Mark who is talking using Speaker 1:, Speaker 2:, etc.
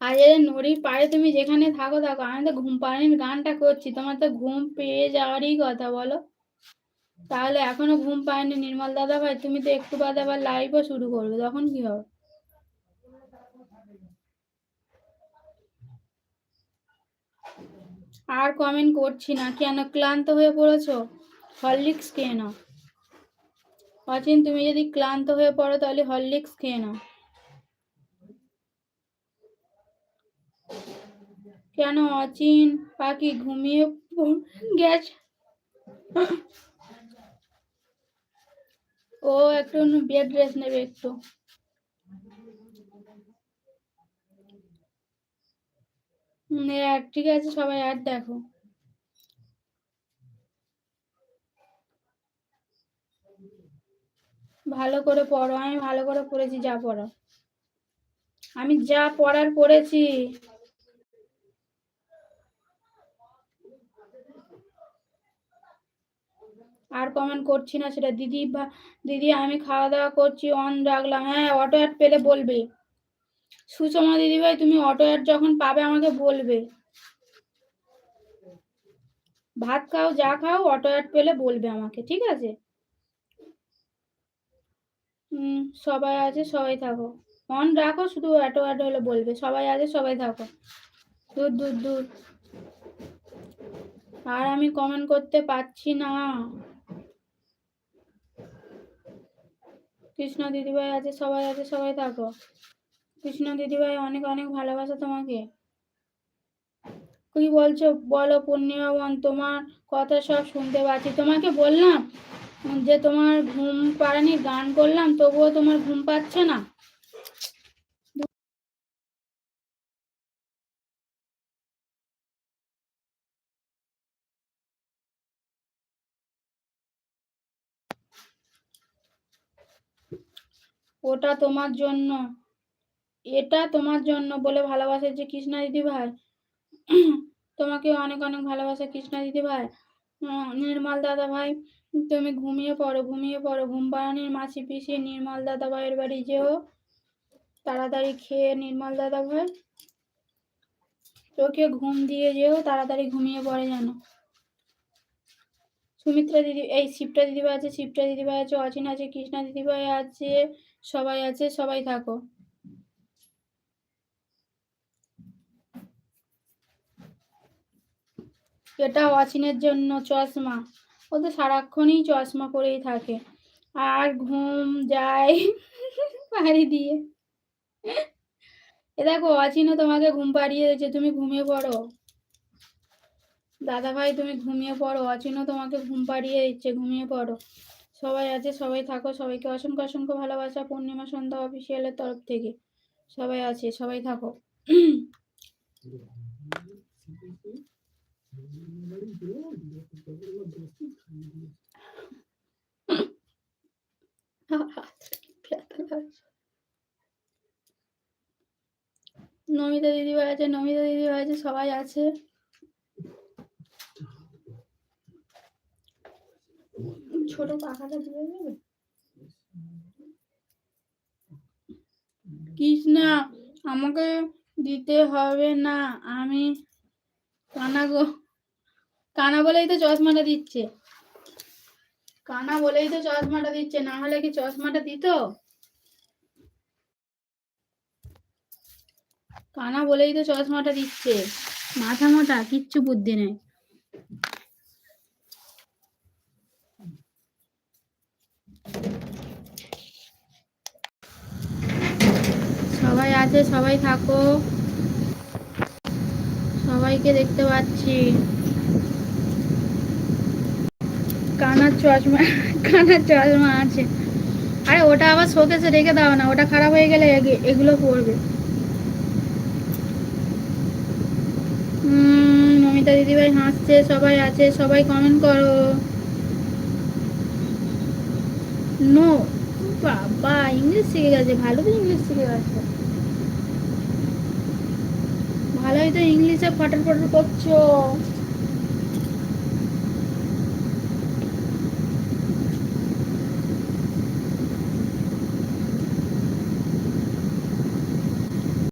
Speaker 1: আর এই নড়ির তুমি যেখানে থাকো থাকো। আমি তো ঘুম পাড়ির গানটা করছি। তোমার তো ঘুম পেয়ে যাওয়ারই কথা, বলো। তাহলে এখনও ঘুম পায়নি নির্মল দাদা ভাই? তুমি তো একটু বাদে আবার লাইভও শুরু করবে, তখন কি হবে? আর কমেন্ট করছি না। কেন, ক্লান্ত হয়ে পড়েছো? হরলিক্স খেয়ে নাও। অচিন, তুমি যদি ক্লান্ত হয়ে পড়ো, তাহলে হরলিক্স খেয়ে নাও। কেন অচিন পাখি ঘুমিয়ে গেছে? ও একটু বেড রেস্ট নেবে একটু। ঠিক আছে, সবাই আর দেখো। ভালো করে পড়ো, আমি ভালো করে পড়েছি, যা পড়ো আমি যা পড়ার পড়েছি। আর কমেন্ট করছি না সেটা। দিদি বা, দিদি আমি খাওয়া দাওয়া করছি অন রাখলাম। হ্যাঁ অটো অ্যাড পেলে বলবে। সুষমা দিদিভাই তুমি অটো অ্যাড যখন পাবে আমাকে বলবে। ভাত খাও, যা খাও অটো অ্যাড পেলে বলবে আমাকে, ঠিক আছে? হুম সবাই আছে, সবাই থাকো। অন রাখো, শুধু অ্যাটো অ্যাড হলে বলবে। সবাই আছে, সবাই থাকো। দূর দূর দূর। আর আমি কমেন্ট করতে পারছি না। কৃষ্ণ দিদিভাই আছে, সবাই আছে, সবাই থাকো। কৃষ্ণ দিদিভাই, অনেক অনেক ভালোবাসা তোমাকে। কি বলছো? বলো পূর্ণিমা বোন তোমার কথা সব শুনতে পাচ্ছি। তোমাকে বললাম যে তোমার ঘুম পাড়ানি, গান করলাম, তবুও তোমার ঘুম পাচ্ছে না। ওটা তোমার জন্য। এটা তোমার জন্য বলে ভালোবাসে যে কৃষ্ণা দিদি ভাই। তোমাকে অনেক অনেক ভালোবাসে কৃষ্ণা দিদি ভাই। নির্মল দাদা ভাই, তুমি ঘুমিয়ে পড়ো ঘুমিয়ে পড়ো। ঘুম পাড়ানির মাছি পিসি নির্মল দাদা ভাইয়ের বাড়ি যেও। তাড়াতাড়ি খেয়ে নির্মল দাদা ভাই চোখে ঘুম দিয়ে যেও, তাড়াতাড়ি ঘুমিয়ে পড়ে যেন। সুমিত্রা দিদি, এই শিবটা দিদিভাই আছে, শিবটা দিদিভাই আছে, অচিন আছে, কৃষ্ণা দিদিভাই আছে, সবাই আছে, সবাই থাকো। এটা অচিনের জন্য চশমা। ও তো সারাক্ষণই চশমা পরেই থাকে। আর ঘুম যায় পাড়ি দিয়ে। এ দেখো, অচিনও তোমাকে ঘুম পাড়িয়ে দিয়েছে, তুমি ঘুমিয়ে পড়ো। দাদা ভাই তুমি ঘুমিয়ে পড়ো। অচিনও তোমাকে ঘুম পাড়িয়ে দিচ্ছে। ঘুমিয়ে পড়ো। সবাই আছে, সবাই থাকো। সবাইকে অসংখ্য অসংখ্য ভালোবাসা। পূর্ণিমা সন্ধ্যা অফিসিয়ালের তরফ থেকে। সবাই আছে, সবাই থাকো। নমিতা দিদিভাই আছে, নমিতা দিদিভাই আছে, সবাই আছে। ছোট পাখাটা দিয়ে দেবে? কৃষ্ণা, আমাকে দিতে হবে না। আমি কানা গো, কানা বলেই তো চশমাটা দিচ্ছে। কানা বলেই তো চশমাটা দিচ্ছে, না হলে কি চশমাটা দিত? কানা বলেই তো চশমাটা দিচ্ছে। মাথা মোটা, কিচ্ছু বুদ্ধি নেই। সবাই আছে, সবাই থাকো। সবাইকে দেখতে পাচ্ছি। কানার চশমা কানার চশমা আছে। আরে, ওটা আবার শোকেসে রেখে দাও না, ওটা খারাপ হয়ে গেলে এগুলো পড়বে মমিতা দিদিভাই হাসছে, সবাই আছে, সবাই কমেন্ট করো। নো বাবা ইংলিশ শিখে গেছে, ভালো তো ইংলিশ শিখে গেছে। ভালোই তো ইংলিশে ফটার ফটার করছ।